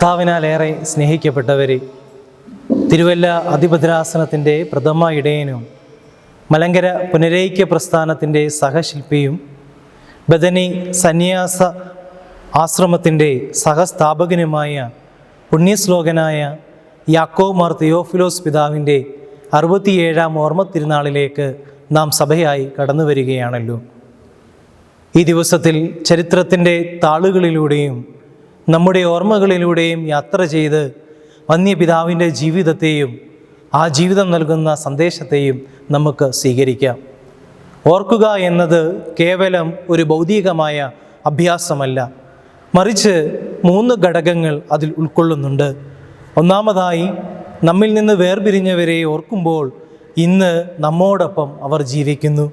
കർത്താവിനാലേറെ സ്നേഹിക്കപ്പെട്ടവരെ തിരുവല്ല അതിഭദ്രാസനത്തിന്റെ പ്രഥമ ഇടയനും മലങ്കര പുനരൈക്യ പ്രസ്ഥാനത്തിന്റെ സഹശില്പിയും ബദനി സന്യാസ ആശ്രമത്തിന്റെ സഹസ്ഥാപകനുമായ പുണ്യശ്ലോകനായ യാക്കോ മാർ തിയോഫിലോസ് പിതാവിന്റെ അറുപത്തിയേഴാം ഓർമ്മ തിരുനാളിലേക്ക് നാം സഭയായി കടന്നു വരികയാണല്ലോ. ഈ ദിവസത്തിൽ ചരിത്രത്തിന്റെ താളുകളിലൂടെയും നമ്മുടെ ഓർമ്മകളിലൂടെയും യാത്ര ചെയ്ത് വന്യപിതാവിന്റെ ജീവിതത്തെയും ആ ജീവിതം നൽകുന്ന സന്ദേശത്തെയും നമുക്ക് സ്വീകരിക്കാം. ഓർക്കുക എന്നത് കേവലം ഒരു ഭൗതികമായ അഭ്യാസമല്ല. മറിച്ച് മൂന്ന് ഘടകങ്ങൾ അതിൽ ഉൾക്കൊള്ളുന്നുണ്ട്. ഒന്നാമതായി നമ്മിൽ നിന്ന് വേർപിരിഞ്ഞവരെ ഓർക്കുമ്പോൾ ഇന്ന് നമ്മോടൊപ്പം അവർ ജീവിക്കുന്നു.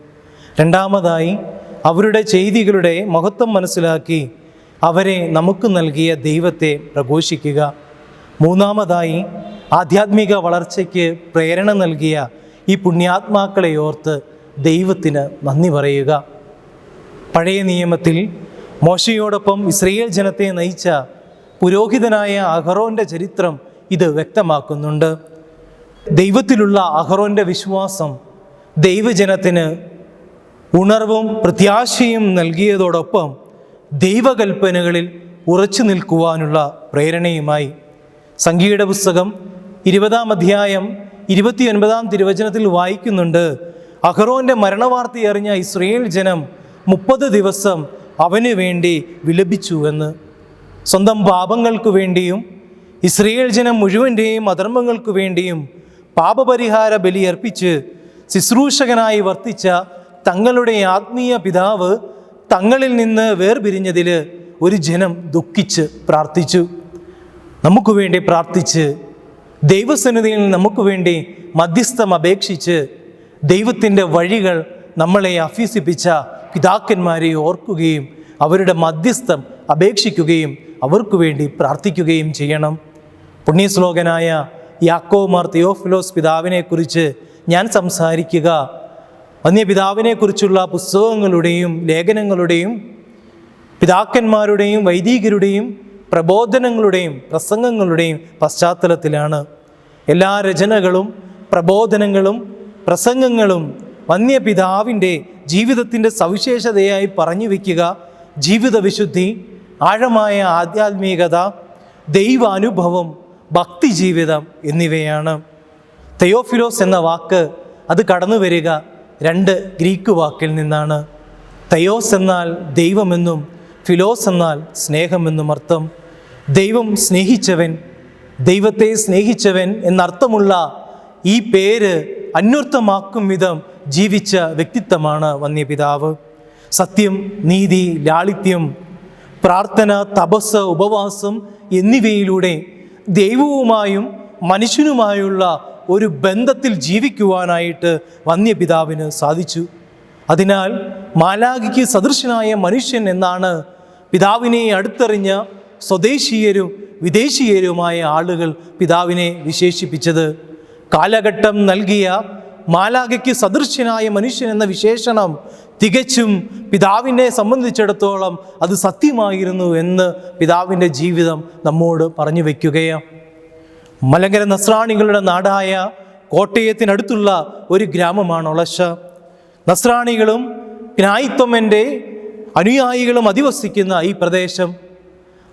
രണ്ടാമതായി അവരുടെ ചെയ്തികളുടെ മഹത്വം മനസ്സിലാക്കി അവരെ നമുക്ക് നൽകിയ ദൈവത്തെ പ്രഘോഷിക്കുക. മൂന്നാമതായി ആധ്യാത്മിക വളർച്ചയ്ക്ക് പ്രേരണ നൽകിയ ഈ പുണ്യാത്മാക്കളെ ഓർത്ത് ദൈവത്തിന് നന്ദി പറയുക. പഴയ നിയമത്തിൽ മോശയോടൊപ്പം ഇസ്രയേൽ ജനത്തെ നയിച്ച പുരോഹിതനായ അഹറോന്റെ ചരിത്രം ഇത് വ്യക്തമാക്കുന്നുണ്ട്. ദൈവത്തിലുള്ള അഹറോന്റെ വിശ്വാസം ദൈവജനത്തിന് ഉണർവും പ്രത്യാശയും നൽകിയതോടൊപ്പം ദൈവകൽപ്പനകളിൽ ഉറച്ചു നിൽക്കുവാനുള്ള പ്രേരണയുമായി. സംഗീത പുസ്തകം ഇരുപതാം അധ്യായം ഇരുപത്തിയൊൻപതാം തിരുവചനത്തിൽ വായിക്കുന്നുണ്ട്. അഹ്റോന്റെ മരണവാർത്ത അറിഞ്ഞ ഇസ്രയേൽ ജനം മുപ്പത് ദിവസം അവന് വേണ്ടി വിലപിച്ചുവെന്ന് സ്വന്തം പാപങ്ങൾക്ക് വേണ്ടിയും ഇസ്രയേൽ ജനം മുഴുവന്റെയും അധർമ്മങ്ങൾക്ക് വേണ്ടിയും പാപപരിഹാര ബലിയർപ്പിച്ച് ശുശ്രൂഷകനായി വർത്തിച്ച തങ്ങളുടെ ആത്മീയ പിതാവ് തങ്ങളിൽ നിന്ന് വേർപിരിഞ്ഞതിൽ ഒരു ജനം ദുഃഖിച്ച് പ്രാർത്ഥിച്ചു. നമുക്ക് വേണ്ടി പ്രാർത്ഥിച്ച് ദൈവസന്നിധിയിൽ നമുക്ക് വേണ്ടി മധ്യസ്ഥം അപേക്ഷിച്ച് ദൈവത്തിന്റെ വഴികൾ നമ്മളെ അഭ്യസിപ്പിച്ച പിതാക്കന്മാരെ ഓർക്കുകയും അവരുടെ മധ്യസ്ഥം അപേക്ഷിക്കുകയും അവർക്ക് വേണ്ടി പ്രാർത്ഥിക്കുകയും ചെയ്യണം. പുണ്യശ്ലോകനായ യാക്കോമാർ തിയോഫിലോസ് പിതാവിനെക്കുറിച്ച് ഞാൻ സംസാരിക്കുക. വന്യപിതാവിനെക്കുറിച്ചുള്ള പുസ്തകങ്ങളുടെയും ലേഖനങ്ങളുടെയും പിതാക്കന്മാരുടെയും വൈദികരുടെയും പ്രബോധനങ്ങളുടെയും പ്രസംഗങ്ങളുടെയും പശ്ചാത്തലത്തിലാണ് എല്ലാ രചനകളും പ്രബോധനങ്ങളും പ്രസംഗങ്ങളും വന്യപിതാവിന്റെ ജീവിതത്തിന്റെ സവിശേഷതയായി പറഞ്ഞു വയ്ക്കുക. ജീവിത വിശുദ്ധി ആഴമായ ആധ്യാത്മികത ദൈവാനുഭവം ഭക്തിജീവിതം എന്നിവയാണ്. തെയോഫിലോസ് എന്ന വാക്ക് അത് കടന്നു വരിക രണ്ട് ഗ്രീക്ക് വാക്കിൽ നിന്നാണ്. തയോസ് എന്നാൽ ദൈവമെന്നും ഫിലോസ് എന്നാൽ സ്നേഹമെന്നും അർത്ഥം. ദൈവം സ്നേഹിച്ചവൻ ദൈവത്തെ സ്നേഹിച്ചവൻ എന്നർത്ഥമുള്ള ഈ പേര് അന്വർത്ഥമാക്കും വിധം ജീവിച്ച വ്യക്തിത്വമാണ് വന്യപിതാവ്. സത്യം നീതി ലാളിത്യം പ്രാർത്ഥന തപസ് ഉപവാസം എന്നിവയിലൂടെ ദൈവവുമായും മനുഷ്യനുമായുള്ള ഒരു ബന്ധത്തിൽ ജീവിക്കുവാനായിട്ട് വന്യപിതാവിന് സാധിച്ചു. അതിനാൽ മാലാഖിക്ക് സദൃശനായ മനുഷ്യൻ എന്നാണ് പിതാവിനെ അടുത്തെറിഞ്ഞ സ്വദേശീയരും വിദേശീയരുമായ ആളുകൾ പിതാവിനെ വിശേഷിപ്പിച്ചത്. കാലഘട്ടം നൽകിയ മാലാഖയ്ക്ക് സദൃശ്യനായ മനുഷ്യൻ എന്ന വിശേഷണം തികച്ചും പിതാവിനെ സംബന്ധിച്ചിടത്തോളം അത് സത്യമായിരുന്നു എന്ന് പിതാവിന്റെ ജീവിതം നമ്മോട് പറഞ്ഞു വയ്ക്കുകയാണ്. മലങ്കര നസ്രാണികളുടെ നാടായ കോട്ടയത്തിനടുത്തുള്ള ഒരു ഗ്രാമമാണ് ഒളശ. നസ്രാണികളും ജ്ഞായിത്വമന്റെ അനുയായികളും അധിവസിക്കുന്ന ഈ പ്രദേശം.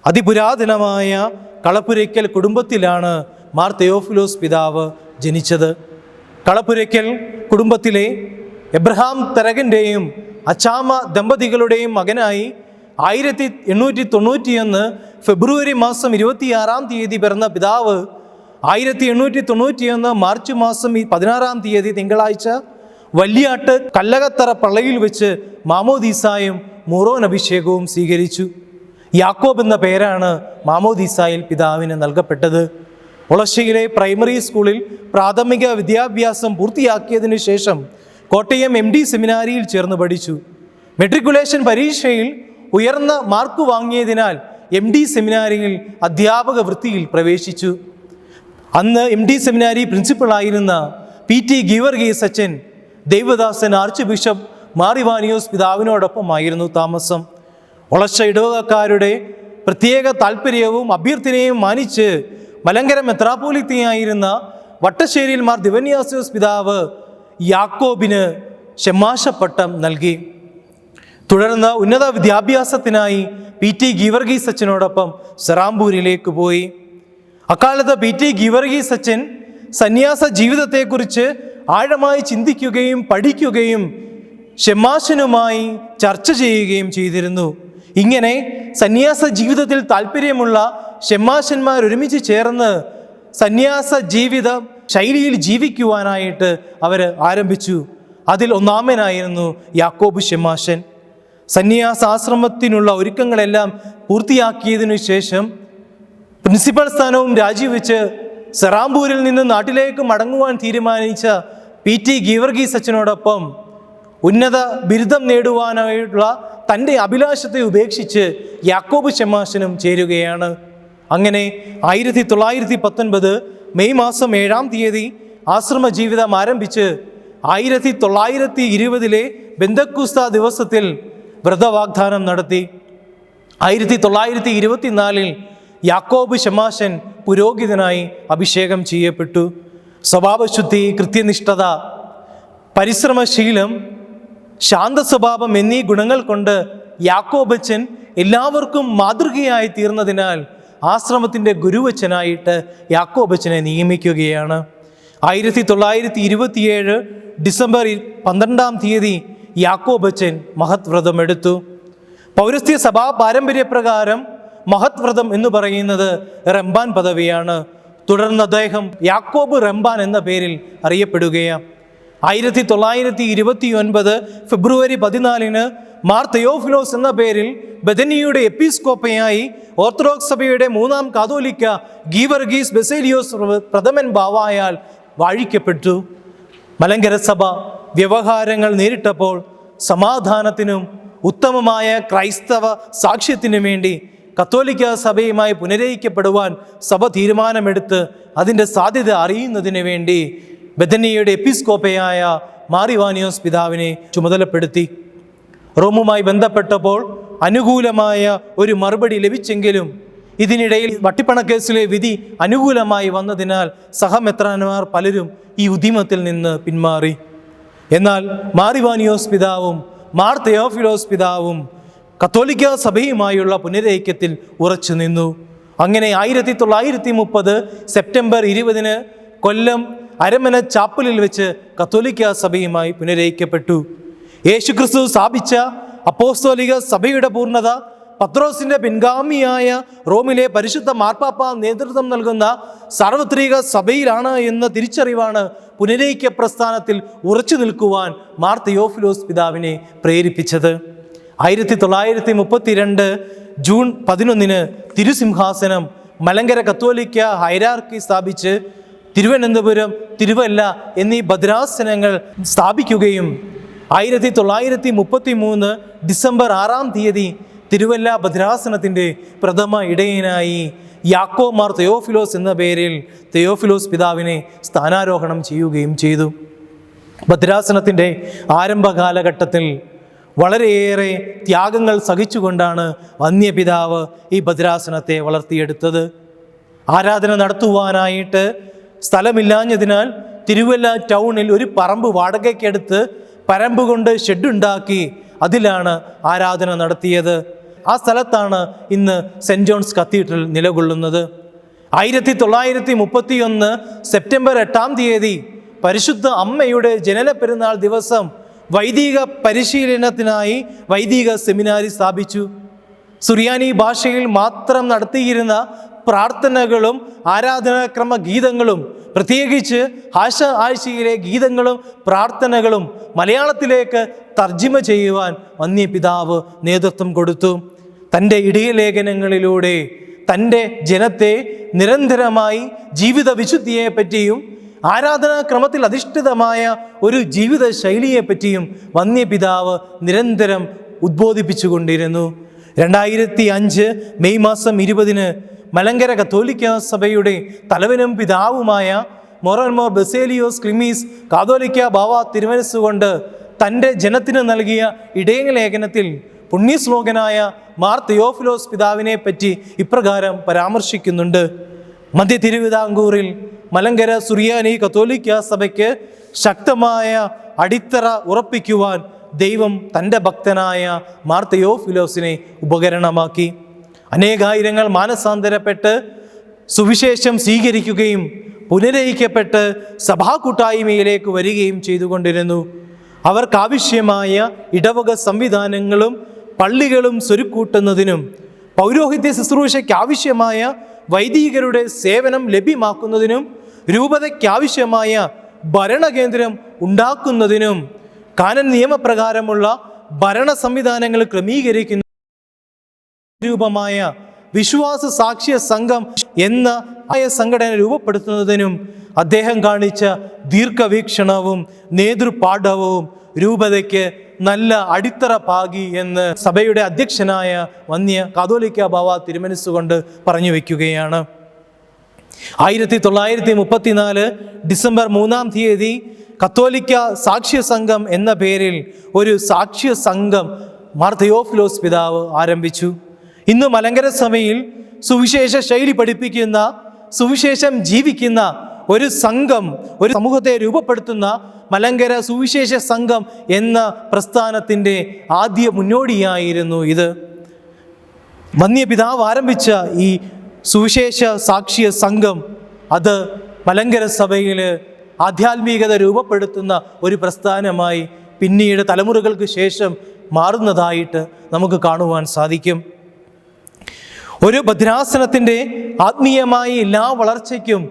അതിപുരാതനമായ കളപ്പുരയ്ക്കൽ കുടുംബത്തിലാണ് മാർ തെയോഫിലോസ് പിതാവ് ജനിച്ചത്. കളപ്പുരയ്ക്കൽ കുടുംബത്തിലെ എബ്രഹാം തരകന്റെയും അച്ചാമ ദമ്പതികളുടെയും മകനായി ആയിരത്തി എണ്ണൂറ്റി തൊണ്ണൂറ്റിയൊന്ന് ഫെബ്രുവരി മാസം ഇരുപത്തിയാറാം തീയതി പിറന്ന പിതാവ് ആയിരത്തി എണ്ണൂറ്റി തൊണ്ണൂറ്റിയൊന്ന് മാർച്ച് മാസം ഈ പതിനാറാം തീയതി തിങ്കളാഴ്ച വലിയാട്ട് കല്ലകത്തറ പള്ളയിൽ വെച്ച് മാമോദീസായും മുറോൻ അഭിഷേകവും സ്വീകരിച്ചു. യാക്കോബ് എന്ന പേരാണ് മാമോദീസായിൽ പിതാവിന് നൽകപ്പെട്ടത്. ഒളശ്ശയിലെ പ്രൈമറി സ്കൂളിൽ പ്രാഥമിക വിദ്യാഭ്യാസം പൂർത്തിയാക്കിയതിനു ശേഷം കോട്ടയം എം ഡി സെമിനാരിയിൽ ചേർന്ന് പഠിച്ചു. മെട്രിക്കുലേഷൻ പരീക്ഷയിൽ ഉയർന്ന മാർക്ക് വാങ്ങിയതിനാൽ എം ഡി സെമിനാരിയിൽ അധ്യാപക വൃത്തിയിൽ പ്രവേശിച്ചു. അന്ന് എം ഡി സെമിനാരി പ്രിൻസിപ്പളായിരുന്ന പി ടി ഗീവർഗീസ് സച്ചിൻ ദൈവദാസൻ ആർച്ച് ബിഷപ്പ് മാറിവാനിയോസ് പിതാവിനോടൊപ്പമായിരുന്നു താമസം. ഒളച്ച ഇടവകക്കാരുടെ പ്രത്യേക താല്പര്യവും അഭ്യർത്ഥനയും മാനിച്ച് മലങ്കര മെത്രാപോലിത്തയായിരുന്ന വട്ടശ്ശേരിയിൽ മാർ ദിവന്യാസോസ് പിതാവ് യാക്കോബിന് ഷെമാശപ്പട്ടം നൽകി. തുടർന്ന് ഉന്നത വിദ്യാഭ്യാസത്തിനായി പി ടി ഗീവർഗീസ് അച്ഛനോടൊപ്പം സെറാംപൂരിലേക്ക് പോയി. അക്കാലത്ത് പി ടി ഗീവർഗീസ് അച്ഛൻ സന്യാസ ജീവിതത്തെക്കുറിച്ച് ആഴമായി ചിന്തിക്കുകയും പഠിക്കുകയും ഷെമാശനുമായി ചർച്ച ചെയ്യുകയും ചെയ്തിരുന്നു. ഇങ്ങനെ സന്യാസ ജീവിതത്തിൽ താല്പര്യമുള്ള ഷെമാശന്മാർ ഒരുമിച്ച് ചേർന്ന് സന്യാസ ജീവിത ശൈലിയിൽ ജീവിക്കുവാനായിട്ട് അവർ ആരംഭിച്ചു. അതിൽ ഒന്നാമനായിരുന്നു യാക്കോബ് ഷെമാശൻ സന്യാസാശ്രമത്തിനുള്ള ഒരുക്കങ്ങളെല്ലാം പൂർത്തിയാക്കിയതിനു ശേഷം പ്രിൻസിപ്പൽ സ്ഥാനവും രാജിവെച്ച് സെറാംപൂരിൽ നിന്ന് നാട്ടിലേക്ക് മടങ്ങുവാൻ തീരുമാനിച്ച പി ടി ഗീവർഗീസ് അച്ഛനോടൊപ്പം ഉന്നത ബിരുദം നേടുവാനായിട്ടുള്ള തന്റെ അഭിലാഷത്തെ ഉപേക്ഷിച്ച് യാക്കോബ് ഷെമാശനും ചേരുകയാണ്. അങ്ങനെ ആയിരത്തി തൊള്ളായിരത്തി പത്തൊൻപത് മെയ് മാസം ഏഴാം തീയതി ആശ്രമ ജീവിതം ആരംഭിച്ച് ആയിരത്തി തൊള്ളായിരത്തി ഇരുപതിലെ ബന്ധക്കുസ്ത ദിവസത്തിൽ വ്രതവാഗ്ദാനം നടത്തി. ആയിരത്തി തൊള്ളായിരത്തി ഇരുപത്തിനാലിൽ യാക്കോബ് ശമാശൻ പുരോഹിതനായി അഭിഷേകം ചെയ്യപ്പെട്ടു. സ്വഭാവശുദ്ധി കൃത്യനിഷ്ഠത പരിശ്രമശീലം ശാന്ത സ്വഭാവം എന്നീ ഗുണങ്ങൾ കൊണ്ട് യാക്കോബച്ചൻ എല്ലാവർക്കും മാതൃകയായി തീർന്നതിനാൽ ആശ്രമത്തിന്റെ ഗുരുവച്ചനായിട്ട് യാക്കോബച്ചനെ നിയമിക്കുകയാണ്. ആയിരത്തി തൊള്ളായിരത്തി ഇരുപത്തിയേഴ് ഡിസംബർ പന്ത്രണ്ടാം തീയതി യാക്കോബച്ചൻ മഹത് വ്രതമെടുത്തു പൗരസ്ത്യ സഭാ പാരമ്പര്യപ്രകാരം മഹത് വ്രതം എന്ന് പറയുന്നത് റംബാൻ പദവിയാണ്. തുടർന്ന് അദ്ദേഹം യാക്കോബ് റംബാൻ എന്ന പേരിൽ അറിയപ്പെടുകയാണ്. ആയിരത്തി തൊള്ളായിരത്തി ഇരുപത്തി ഒൻപത് ഫെബ്രുവരി പതിനാലിന് മാർ തെയോഫിലോസ് എന്ന പേരിൽ ബദനിയുടെ എപ്പിസ്കോപ്പയായി ഓർത്തഡോക്സ് സഭയുടെ മൂന്നാം കാതോലിക്ക ഗീവർഗീസ് ബെസേലിയോസ് പ്രഥമൻ ബാവായാൽ വാഴിക്കപ്പെട്ടു. മലങ്കര സഭ വ്യവഹാരങ്ങൾ നേരിട്ടപ്പോൾ സമാധാനത്തിനും ഉത്തമമായ ക്രൈസ്തവ സാക്ഷ്യത്തിനും വേണ്ടി കത്തോലിക്ക സഭയുമായി പുനരയിക്കപ്പെടുവാൻ സഭ തീരുമാനമെടുത്ത് അതിന്റെ സാധ്യത അറിയുന്നതിന് വേണ്ടി ബദനിയുടെ എപ്പിസ്കോപ്പയായ മാറിവാനിയോസ് പിതാവിനെ ചുമതലപ്പെടുത്തി. റോമുമായി ബന്ധപ്പെട്ടപ്പോൾ അനുകൂലമായ ഒരു മറുപടി ലഭിച്ചെങ്കിലും ഇതിനിടയിൽ വട്ടിപ്പണക്കേസിലെ വിധി അനുകൂലമായി വന്നതിനാൽ സഹമെത്രാന്മാർ പലരും ഈ ഉദ്യമത്തിൽ നിന്ന് പിന്മാറി. എന്നാൽ മാറിവാനിയോസ് പിതാവും മാർ തെയോഫിലോസ് പിതാവും കത്തോലിക്ക സഭയുമായുള്ള പുനരൈക്യത്തിൽ ഉറച്ചു നിന്നു. അങ്ങനെ ആയിരത്തി തൊള്ളായിരത്തി മുപ്പത് സെപ്റ്റംബർ ഇരുപതിന് കൊല്ലം അരമന ചാപ്പലിൽ വെച്ച് കത്തോലിക്ക സഭയുമായി പുനരയിക്കപ്പെട്ടു യേശുക്രിസ്തു സ്ഥാപിച്ച അപ്പോസ്തോലിക സഭയുടെ പൂർണത പത്രോസിന്റെ പിൻഗാമിയായ റോമിലെ പരിശുദ്ധ മാർപ്പാപ്പ നേതൃത്വം നൽകുന്ന സാർവത്രിക സഭയിലാണ് എന്ന തിരിച്ചറിവാണ് പുനരൈക്യ പ്രസ്ഥാനത്തിൽ ഉറച്ചു നിൽക്കുവാൻ മാർ തിയോഫിലോസ് പിതാവിനെ പ്രേരിപ്പിച്ചത്. ആയിരത്തി തൊള്ളായിരത്തി മുപ്പത്തിരണ്ട് ജൂൺ പതിനൊന്നിന് തിരുസിംഹാസനം മലങ്കര കത്തോലിക്ക ഹൈരാർക്കി സ്ഥാപിച്ച് തിരുവനന്തപുരം തിരുവല്ല എന്നീ ഭദ്രാസനങ്ങൾ സ്ഥാപിക്കുകയും ആയിരത്തി തൊള്ളായിരത്തി മുപ്പത്തി മൂന്ന് ഡിസംബർ ആറാം തീയതി തിരുവല്ല ഭദ്രാസനത്തിന്റെ പ്രഥമ ഇടയനായി യാക്കോ മാർ തെയോഫിലോസ് എന്ന പേരിൽ തെയോഫിലോസ് പിതാവിനെ സ്ഥാനാരോഹണം ചെയ്യുകയും ചെയ്തു. ഭദ്രാസനത്തിന്റെ ആരംഭ കാലഘട്ടത്തിൽ വളരെയേറെ ത്യാഗങ്ങൾ സഹിച്ചുകൊണ്ടാണ് വന്യപിതാവ് ഈ ഭദ്രാസനത്തെ വളർത്തിയെടുത്തത്. ആരാധന നടത്തുവാനായിട്ട് സ്ഥലമില്ലാഞ്ഞതിനാൽ തിരുവല്ല ടൗണിൽ ഒരു പറമ്പ് വാടകയ്ക്കെടുത്ത് പരമ്പ് കൊണ്ട് ഷെഡുണ്ടാക്കി അതിലാണ് ആരാധന നടത്തിയത്. ആ സ്ഥലത്താണ് ഇന്ന് സെന്റ് ജോൺസ് കത്തീഡ്രൽ നിലകൊള്ളുന്നത്. ആയിരത്തി തൊള്ളായിരത്തി മുപ്പത്തിയൊന്ന് സെപ്റ്റംബർ എട്ടാം തീയതി പരിശുദ്ധ അമ്മയുടെ ജനന പെരുന്നാൾ ദിവസം വൈദിക പരിശീലനത്തിനായി വൈദിക സെമിനാരി സ്ഥാപിച്ചു. സുറിയാനി ഭാഷയിൽ മാത്രം നടത്തിയിരുന്ന പ്രാർത്ഥനകളും ആരാധനാക്രമ ഗീതങ്ങളും പ്രത്യേകിച്ച് ആശ ആഴ്ചയിലെ ഗീതങ്ങളും പ്രാർത്ഥനകളും മലയാളത്തിലേക്ക് തർജിമ ചെയ്യുവാൻ വന്യപിതാവ് നേതൃത്വം കൊടുത്തു. തന്റെ ഇടയലേഖനങ്ങളിലൂടെ തന്റെ ജനത്തെ നിരന്തരമായി ജീവിത വിശുദ്ധിയെപ്പറ്റിയും ആരാധനാക്രമത്തിൽ അധിഷ്ഠിതമായ ഒരു ജീവിത ശൈലിയെപ്പറ്റിയും വന്യപിതാവ് നിരന്തരം ഉദ്ബോധിപ്പിച്ചുകൊണ്ടിരുന്നു. രണ്ടായിരത്തി അഞ്ച് മെയ് മാസം ഇരുപതിന് മലങ്കര കത്തോലിക്ക സഭയുടെ തലവനും പിതാവുമായ മൊറൻമോർ ബസേലിയോസ് ക്ലിമീസ് കാതോലിക്ക ബാവ തിരുമനസ്സുകൊണ്ട് തന്റെ ജനത്തിന് നൽകിയ ഇടയ ലേഖനത്തിൽ പുണ്യശ്ലോകനായ മാർ തിയോഫിലോസ് പിതാവിനെ പറ്റി ഇപ്രകാരം പരാമർശിക്കുന്നുണ്ട്. മധ്യ തിരുവിതാംകൂറിൽ മലങ്കര സുറിയാനി കത്തോലിക്ക സഭയ്ക്ക് ശക്തമായ അടിത്തറ ഉറപ്പിക്കുവാൻ ദൈവം തന്റെ ഭക്തനായ മാർത്തയോ ഫിലോസിനെ ഉപകരണമാക്കി. അനേകായിരങ്ങൾ മാനസാന്തരപ്പെട്ട് സുവിശേഷം സ്വീകരിക്കുകയും പുനരയിക്കപ്പെട്ട് സഭാ കൂട്ടായ്മയിലേക്ക് വരികയും ചെയ്തുകൊണ്ടിരുന്നു. അവർക്കാവശ്യമായ ഇടവക സംവിധാനങ്ങളും പള്ളികളും സ്വരുക്കൂട്ടുന്നതിനും പൗരോഹിത്യ ശുശ്രൂഷയ്ക്ക് ആവശ്യമായ വൈദികരുടെ സേവനം ലഭ്യമാക്കുന്നതിനും രൂപതയ്ക്കാവശ്യമായ ഭരണകേന്ദ്രം ഉണ്ടാക്കുന്നതിനും കാനൻ നിയമപ്രകാരമുള്ള ഭരണ സംവിധാനങ്ങൾ ക്രമീകരിക്കുന്ന രൂപമായ വിശ്വാസ സാക്ഷ്യ സംഘം എന്ന ആയ സംഘടന രൂപപ്പെടുത്തുന്നതിനും അദ്ദേഹം കാണിച്ച ദീർഘവീക്ഷണവും നേതൃപാഠവും രൂപതയ്ക്ക് നല്ല അടിത്തറ പാകി എന്ന് സഭയുടെ അധ്യക്ഷനായ വന്യ കാതോലിക്ക ബാവ തിരുമനസ്സുകൊണ്ട് പറഞ്ഞു വയ്ക്കുകയാണ്. ആയിരത്തി തൊള്ളായിരത്തി മുപ്പത്തിനാല് ഡിസംബർ മൂന്നാം തീയതി കത്തോലിക്ക സാക്ഷ്യ സംഘം എന്ന പേരിൽ ഒരു സാക്ഷ്യ സംഘം മാർ ഫിലോസ് പിതാവ് ആരംഭിച്ചു. ഇന്ന് മലങ്കര സഭയിൽ സുവിശേഷ ശൈലി പഠിപ്പിക്കുന്ന സുവിശേഷം ജീവിക്കുന്ന ഒരു സംഘം ഒരു സമൂഹത്തെ രൂപപ്പെടുത്തുന്ന മലങ്കര സുവിശേഷ സംഘം എന്ന പ്രസ്ഥാനത്തിന്റെ ആദ്യ മുന്നോടിയായിരുന്നു ഇത്. വന്യപിതാവ് ആരംഭിച്ച ഈ സുവിശേഷ സാക്ഷിയ സംഘം അത് മലങ്കര സഭയിൽ ആധ്യാത്മികത രൂപപ്പെടുത്തുന്ന ഒരു പ്രസ്ഥാനമായി പിന്നീട് തലമുറകൾക്ക് ശേഷം മാറുന്നതായിട്ട് നമുക്ക് കാണുവാൻ സാധിക്കും. ഒരു ഭദ്രാസനത്തിന്റെ ആത്മീയമായ എല്ലാ വളർച്ചയ്ക്കും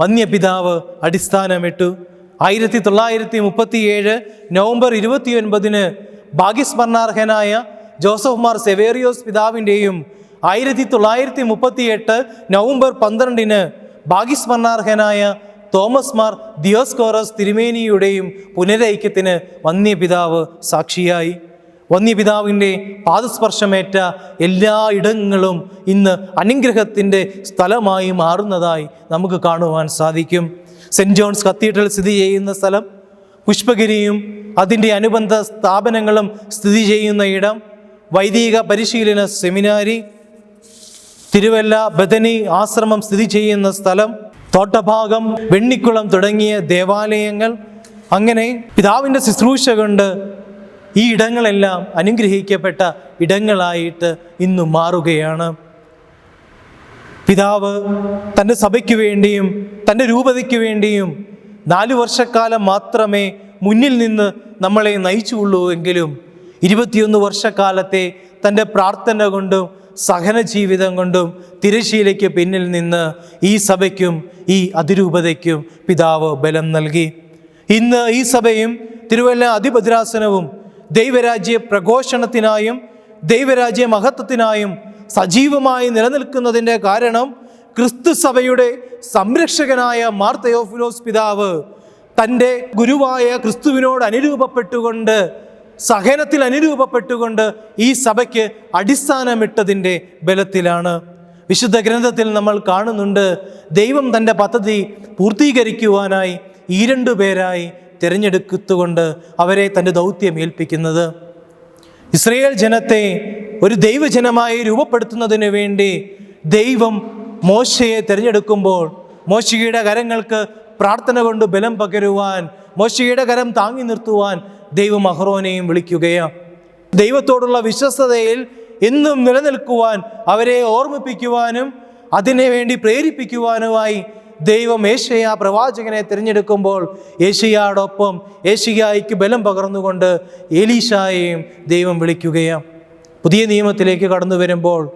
വന്യപിതാവ് അടിസ്ഥാനമിട്ടു. ആയിരത്തി തൊള്ളായിരത്തി മുപ്പത്തിയേഴ് നവംബർ ഇരുപത്തിയൊൻപതിന് ഭാഗ്യസ്മരണാർഹനായ ജോസഫ് മാർ സെവേറിയോസ് പിതാവിന്റെയും ആയിരത്തി തൊള്ളായിരത്തി മുപ്പത്തിയെട്ട് നവംബർ പന്ത്രണ്ടിന് ഭാഗ്യസ്മരണാർഹനായ തോമസ് മാർ ദിയോസ്കോറസ് തിരുമേനിയുടെയും പുനരൈക്യത്തിന് വന്യപിതാവ് സാക്ഷിയായി. വന്യപിതാവിന്റെ പാദസ്പർശമേറ്റ എല്ലാ ഇടങ്ങളും ഇന്ന് അനുഗ്രഹത്തിന്റെ സ്ഥലമായി മാറുന്നതായി നമുക്ക് കാണുവാൻ സാധിക്കും. സെന്റ് ജോൺസ് കത്തീഡ്രൽ സ്ഥിതി ചെയ്യുന്ന സ്ഥലം പുഷ്പഗിരിയും അതിന്റെ അനുബന്ധ സ്ഥാപനങ്ങളും സ്ഥിതി ചെയ്യുന്ന ഇടം വൈദിക പരിശീലന സെമിനാരി തിരുവല്ല ബദനി ആശ്രമം സ്ഥിതി ചെയ്യുന്ന സ്ഥലം തോട്ടഭാഗം വെണ്ണിക്കുളം തുടങ്ങിയ ദേവാലയങ്ങൾ. അങ്ങനെ പിതാവിന്റെ ശുശ്രൂഷ കൊണ്ട് ഈ ഇടങ്ങളെല്ലാം അനുഗ്രഹിക്കപ്പെട്ട ഇടങ്ങളായിട്ട് ഇന്ന് മാറുകയാണ്. പിതാവ് തന്റെ സഭയ്ക്ക് വേണ്ടിയും തന്റെ രൂപതയ്ക്ക് വേണ്ടിയും നാലു വർഷക്കാലം മാത്രമേ മുന്നിൽ നിന്ന് നമ്മളെ നയിച്ചുള്ളൂ എങ്കിലും ഇരുപത്തിയൊന്ന് വർഷക്കാലത്തെ തന്റെ പ്രാർത്ഥന കൊണ്ടും സഹന ജീവിതം കൊണ്ടും തിരശീലയ്ക്ക് പിന്നിൽ നിന്ന് ഈ സഭയ്ക്കും ഈ അതിരൂപതയ്ക്കും പിതാവ് ബലം നൽകി. ഇന്ന് ഈ സഭയും തിരുവല്ല അതിഭദ്രാസനവും ദൈവരാജ്യ പ്രഘോഷണത്തിനായും ദൈവരാജ്യ മഹത്വത്തിനായും സജീവമായി നിലനിൽക്കുന്നതിന്റെ കാരണം ക്രിസ്തു സഭയുടെ സംരക്ഷകനായ മാർത്തയോഫിലോസ് പിതാവ് തന്റെ ഗുരുവായ ക്രിസ്തുവിനോട് അനുരൂപപ്പെട്ടുകൊണ്ട് സഹനത്തിൽ അനുരൂപപ്പെട്ടുകൊണ്ട് ഈ സഭയ്ക്ക് അടിസ്ഥാനമിട്ടതിന്റെ ബലത്തിലാണ്. വിശുദ്ധ ഗ്രന്ഥത്തിൽ നമ്മൾ കാണുന്നുണ്ട് ദൈവം തന്റെ പദ്ധതി പൂർത്തീകരിക്കുവാനായി ഈ രണ്ടു പേരായി തിരഞ്ഞെടുത്തുകൊണ്ട് അവരെ തന്റെ ദൗത്യം ഏൽപ്പിക്കുന്നത്. ഇസ്രയേൽ ജനത്തെ ഒരു ദൈവജനമായി രൂപപ്പെടുത്തുന്നതിന് വേണ്ടി ദൈവം മോശയെ തിരഞ്ഞെടുക്കുമ്പോൾ മോശയുടെ കരങ്ങൾക്ക് പ്രാർത്ഥന കൊണ്ട് ബലം പകരുവാൻ മോശയുടെ കരം താങ്ങി നിർത്തുവാൻ ദൈവം അഹ്റോനെയും വിളിക്കുകയാണ് ദൈവത്തോടുള്ള വിശ്വസ്തതയിൽ എന്നും നിലനിൽക്കുവാൻ അവരെ ഓർമ്മിപ്പിക്കുവാനും അതിനു വേണ്ടി പ്രേരിപ്പിക്കുവാനുമായി ദൈവം ഏഷ്യ പ്രവാചകനെ തിരഞ്ഞെടുക്കുമ്പോൾ ഏഷ്യയോടൊപ്പം ഏഷ്യയ്ക്ക് ബലം പകർന്നുകൊണ്ട് ഏലീഷായെയും ദൈവം വിളിക്കുകയാണ് പുതിയ നിയമത്തിലേക്ക് കടന്നു വരുമ്പോൾ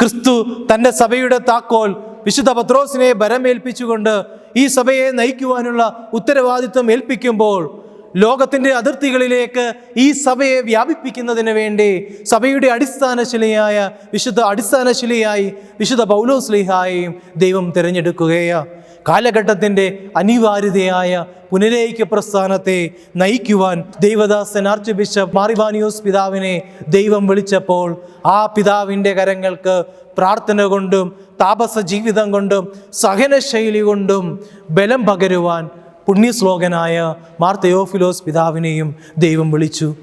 ക്രിസ്തു തന്റെ സഭയുടെ താക്കോൽ വിശുദ്ധ പത്രോസിനെ ബരമേൽപ്പിച്ചുകൊണ്ട് ഈ സഭയെ നയിക്കുവാനുള്ള ഉത്തരവാദിത്വം ഏൽപ്പിക്കുമ്പോൾ ലോകത്തിന്റെ അതിർത്തികളിലേക്ക് ഈ സഭയെ വ്യാപിപ്പിക്കുന്നതിന് വേണ്ടി സഭയുടെ അടിസ്ഥാന ശിലയായ വിശുദ്ധ അടിസ്ഥാന ശിലയായി വിശുദ്ധ പൗലോസ്ലിഹായെയും ദൈവം തിരഞ്ഞെടുക്കുകയാണ് കാലഘട്ടത്തിന്റെ അനിവാര്യതയായ പുനരേക്ക പ്രസ്ഥാനത്തെ നയിക്കുവാൻ ദൈവദാസൻ ആർച്ച് ബിഷപ്പ് മാറിവാനിയോസ് പിതാവിനെ ദൈവം വിളിച്ചപ്പോൾ ആ പിതാവിന്റെ കരങ്ങൾക്ക് പ്രാർത്ഥന കൊണ്ടും താപസ ജീവിതം കൊണ്ടും സഹനശൈലി കൊണ്ടും ബലം പകരുവാൻ പുണ്യശ്ലോകനായ മാർ തെയോഫിലോസ് പിതാവിനെയും ദൈവം വിളിച്ചു.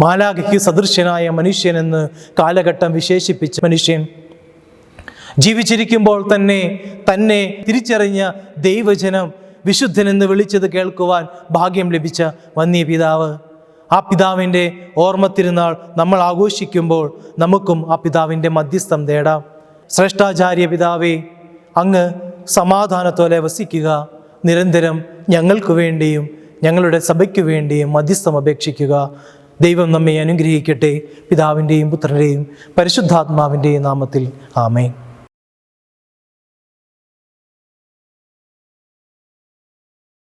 മാലാഖയ്ക്ക് സദൃശ്യനായ മനുഷ്യനെന്ന് കാലഘട്ടം വിശേഷിപ്പിച്ച മനുഷ്യൻ. ജീവിച്ചിരിക്കുമ്പോൾ തന്നെ തന്നെ തിരിച്ചറിഞ്ഞ ദൈവജനം വിശുദ്ധനെന്ന് വിളിച്ചത് കേൾക്കുവാൻ ഭാഗ്യം ലഭിച്ച വന്യ പിതാവ്. ആ പിതാവിന്റെ ഓർമ്മ തിരുനാൾ നമ്മൾ ആഘോഷിക്കുമ്പോൾ നമുക്കും ആ പിതാവിന്റെ മധ്യസ്ഥം തേടാം. ശ്രേഷ്ഠാചാര്യ പിതാവേ അങ്ങ് സമാധാനത്തോടെ വസിക്കുക നിരന്തരം ഞങ്ങൾക്ക് വേണ്ടിയും ഞങ്ങളുടെ സഭയ്ക്ക് വേണ്ടിയും മധ്യസ്ഥം അപേക്ഷിക്കുക. ദൈവം നമ്മെ അനുഗ്രഹിക്കട്ടെ. പിതാവിന്റെയും പുത്രന്റെയും പരിശുദ്ധാത്മാവിന്റെയും നാമത്തിൽ. ആമേൻ.